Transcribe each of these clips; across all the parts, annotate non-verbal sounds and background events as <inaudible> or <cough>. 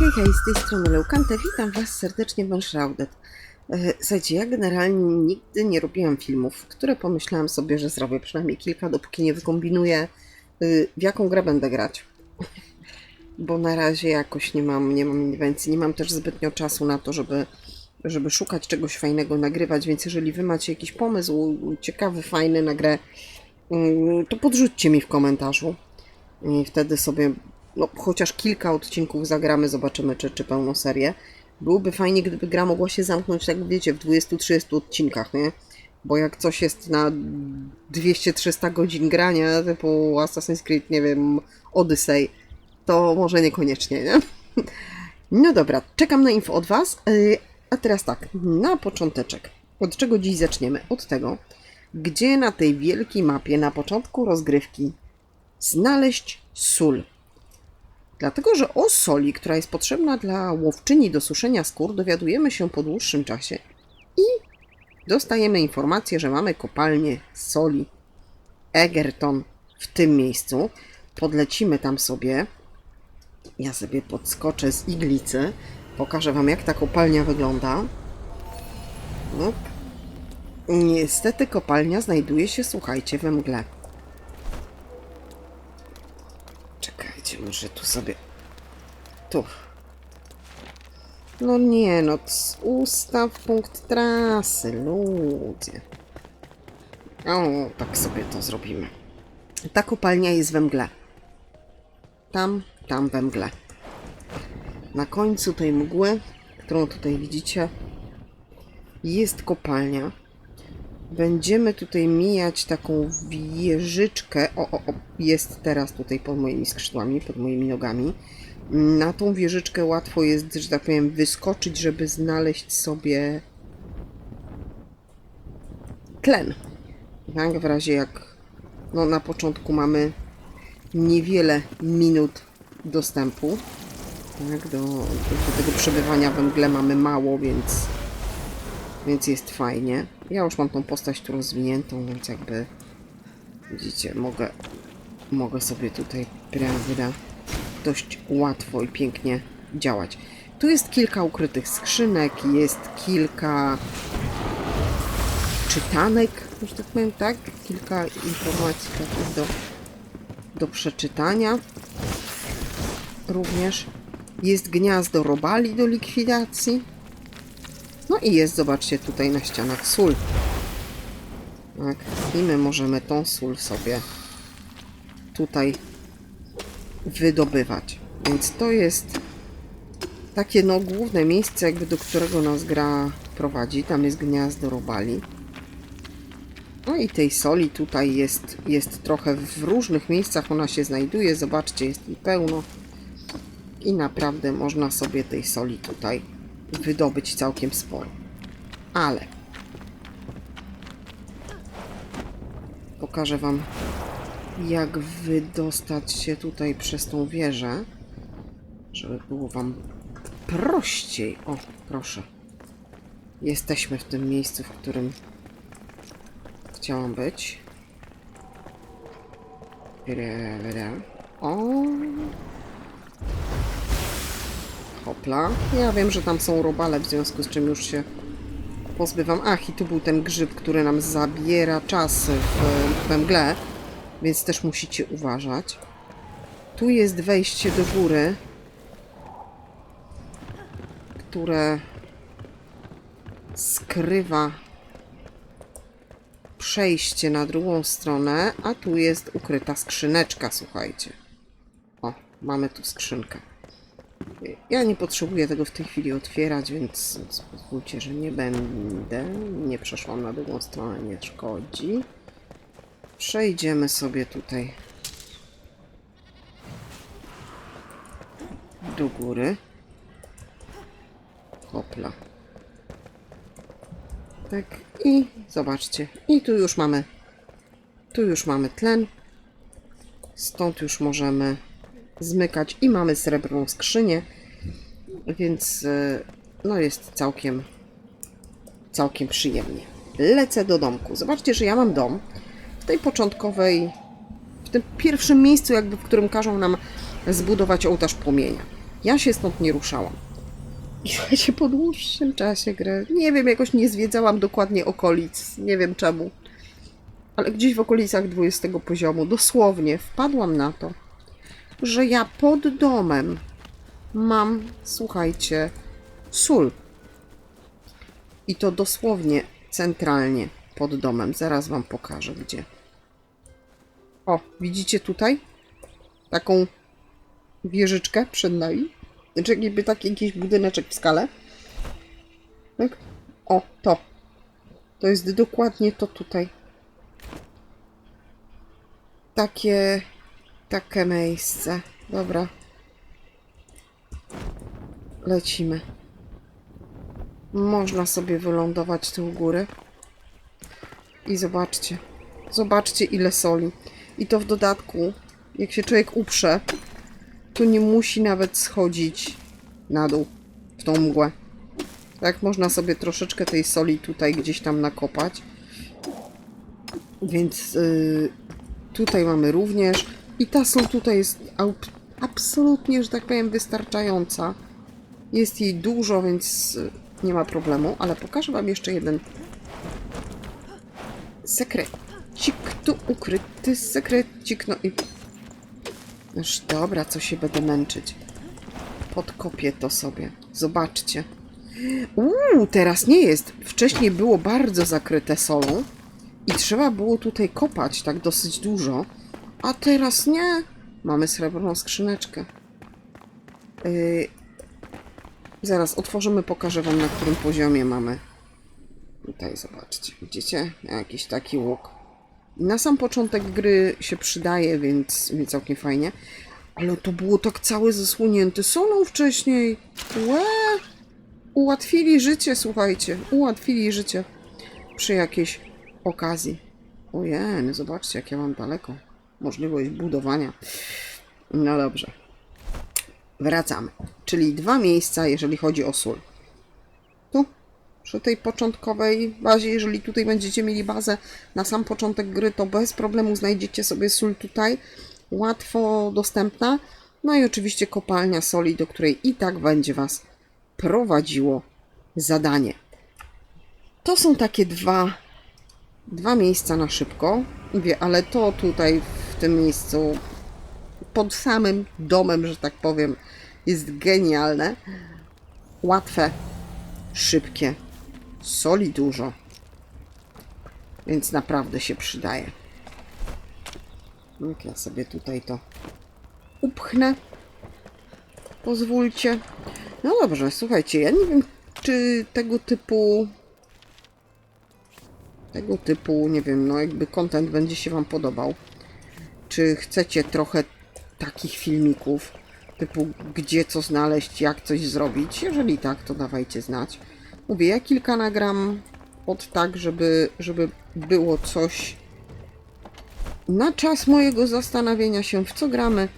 hej, hej, z tej strony Leukante, witam Was serdecznie w Enshrouded. E, Słuchajcie, ja generalnie nigdy nie robiłam filmów, które pomyślałam sobie, że zrobię przynajmniej kilka, dopóki nie wykombinuję, y, w jaką grę będę grać. <laughs> Bo na razie jakoś nie mam, nie mam inwencji, nie mam też zbytnio czasu na to, żeby, żeby szukać czegoś fajnego, nagrywać, więc jeżeli Wy macie jakiś pomysł ciekawy, fajny na grę, y, to podrzućcie mi w komentarzu. I wtedy sobie no, chociaż kilka odcinków zagramy, zobaczymy, czy, czy pełną serię. Byłoby fajnie, gdyby gra mogła się zamknąć, tak wiecie, w 20-30 odcinkach, nie? Bo jak coś jest na 200-300 godzin grania, typu Assassin's Creed, nie wiem, Odyssey, to może niekoniecznie, nie? <laughs> No dobra, czekam na info od Was. Yy, A teraz tak, na począteczek. Od czego dziś zaczniemy? Od tego, gdzie na tej wielkiej mapie, na początku rozgrywki, znaleźć sól. Dlatego, że o soli, która jest potrzebna dla łowczyni do suszenia skór, dowiadujemy się po dłuższym czasie i dostajemy informację, że mamy kopalnię soli Egerton w tym miejscu. Podlecimy tam sobie. Ja sobie podskoczę z iglicy. Pokażę Wam, jak ta kopalnia wygląda. No. Niestety kopalnia znajduje się, słuchajcie, we mgle. Może tu sobie. Tu. No nie, no ustaw punkt trasy, ludzie. O, tak sobie to zrobimy. Ta kopalnia jest we mgle. Tam, tam we mgle. Na końcu tej mgły, którą tutaj widzicie, jest kopalnia. Będziemy tutaj mijać taką wieżyczkę. O, o, o, jest teraz tutaj pod moimi skrzydłami, pod moimi nogami. Na tą wieżyczkę łatwo jest, że tak powiem, wyskoczyć, żeby znaleźć sobie tlen. Tak, w razie jak no, na początku mamy niewiele minut dostępu. Tak, do, do tego przebywania we mgle mamy mało, więc więc jest fajnie. Ja już mam tą postać tu rozwiniętą, więc jakby widzicie, mogę, mogę sobie tutaj prawda, dość łatwo i pięknie działać. Tu jest kilka ukrytych skrzynek, jest kilka czytanek, że tak powiem, tak? Kilka informacji takich do, do przeczytania. Również jest gniazdo robali do likwidacji. No i jest, zobaczcie, tutaj na ścianach sól. Tak, i my możemy tą sól sobie tutaj wydobywać. Więc to jest takie no główne miejsce, jakby do którego nas gra prowadzi. Tam jest gniazdo robali. No i tej soli tutaj jest, jest trochę w różnych miejscach ona się znajduje. Zobaczcie, jest jej pełno. I naprawdę można sobie tej soli tutaj wydobyć całkiem sporo. Ale pokażę Wam, jak wydostać się tutaj przez tą wieżę, żeby było Wam prościej. O, proszę. Jesteśmy w tym miejscu, w którym chciałam być. O, Hopla. Ja wiem, że tam są robale, w związku z czym już się pozbywam. Ach, i tu był ten grzyb, który nam zabiera czas w, we mgle, więc też musicie uważać. Tu jest wejście do góry, które skrywa przejście na drugą stronę, a tu jest ukryta skrzyneczka, słuchajcie. O, mamy tu skrzynkę. Ja nie potrzebuję tego w tej chwili otwierać, więc pozwólcie, że nie będę. Nie przeszłam na drugą stronę, nie szkodzi. Przejdziemy sobie tutaj do góry. Hopla. Tak i zobaczcie. I tu już mamy tu już mamy tlen. Stąd już możemy zmykać i mamy srebrną skrzynię, więc e, no jest całkiem całkiem przyjemnie. Lecę do domku. Zobaczcie, że ja mam dom w tej początkowej, w tym pierwszym miejscu, jakby w którym każą nam zbudować ołtarz płomienia. Ja się stąd nie ruszałam. I <laughs> słuchajcie, po dłuższym czasie gry, nie wiem, jakoś nie zwiedzałam dokładnie okolic, nie wiem czemu, ale gdzieś w okolicach 20 poziomu, dosłownie, wpadłam na to, że ja pod domem mam, słuchajcie, sól. I to dosłownie centralnie pod domem. Zaraz wam pokażę gdzie. O, widzicie tutaj? Taką wieżyczkę przed nami? Znaczy jakby taki jakiś budyneczek w skale. Tak? O, to. To jest dokładnie to tutaj. Takie... Takie miejsce. Dobra. Lecimy. Można sobie wylądować tu u góry. I zobaczcie. Zobaczcie ile soli. I to w dodatku, jak się człowiek uprze, to nie musi nawet schodzić na dół w tą mgłę. Tak, można sobie troszeczkę tej soli tutaj gdzieś tam nakopać. Więc yy, tutaj mamy również. I ta sól tutaj jest absolutnie, że tak powiem, wystarczająca. Jest jej dużo, więc nie ma problemu, ale pokażę Wam jeszcze jeden sekrecik tu ukryty, sekrecik, no i... Już dobra, co się będę męczyć. Podkopię to sobie. Zobaczcie. Uuu, teraz nie jest. Wcześniej było bardzo zakryte solą i trzeba było tutaj kopać tak dosyć dużo, a teraz nie. Mamy srebrną skrzyneczkę. Yy, Zaraz otworzymy, pokażę wam na którym poziomie mamy. Tutaj zobaczcie, widzicie? Jakiś taki łuk. Na sam początek gry się przydaje, więc, więc całkiem fajnie. Ale to było tak całe zasłonięte solą wcześniej. Łe! Ułatwili życie, słuchajcie. Ułatwili życie przy jakiejś okazji. Ojej, zobaczcie, jak ja mam daleko. Możliwość budowania. No dobrze. Wracamy. Czyli dwa miejsca, jeżeli chodzi o sól. Tu, przy tej początkowej bazie, jeżeli tutaj będziecie mieli bazę na sam początek gry, to bez problemu znajdziecie sobie sól tutaj. Łatwo dostępna. No i oczywiście kopalnia soli, do której i tak będzie Was prowadziło zadanie. To są takie dwa, dwa miejsca na szybko. Mówię, ale to tutaj w tym miejscu pod samym domem, że tak powiem, jest genialne. Łatwe, szybkie, soli dużo, więc naprawdę się przydaje. Jak ja sobie tutaj to upchnę. Pozwólcie. No dobrze, słuchajcie, ja nie wiem, czy tego typu tego typu, nie wiem, no jakby content będzie się Wam podobał. Czy chcecie trochę takich filmików, typu gdzie co znaleźć, jak coś zrobić? Jeżeli tak, to dawajcie znać. Mówię, ja kilka nagram od tak, żeby, żeby było coś na czas mojego zastanawiania się, w co gramy.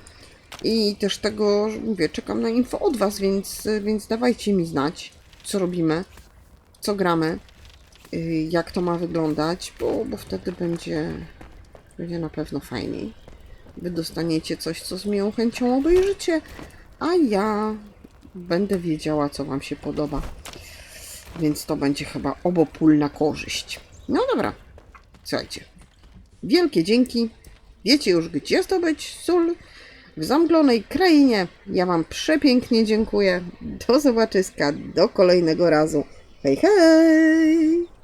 I też tego, mówię, czekam na info od Was, więc, więc dawajcie mi znać, co robimy, co gramy, y, jak to ma wyglądać, bo, bo wtedy będzie, będzie na pewno fajniej. Wy dostaniecie coś, co z miłą chęcią obejrzycie, a ja będę wiedziała, co Wam się podoba. Więc to będzie chyba obopólna korzyść. No dobra, słuchajcie. Wielkie dzięki. Wiecie już, gdzie zdobyć sól w zamglonej krainie. Ja Wam przepięknie dziękuję. Do zobaczyska, do kolejnego razu. Hej, hej!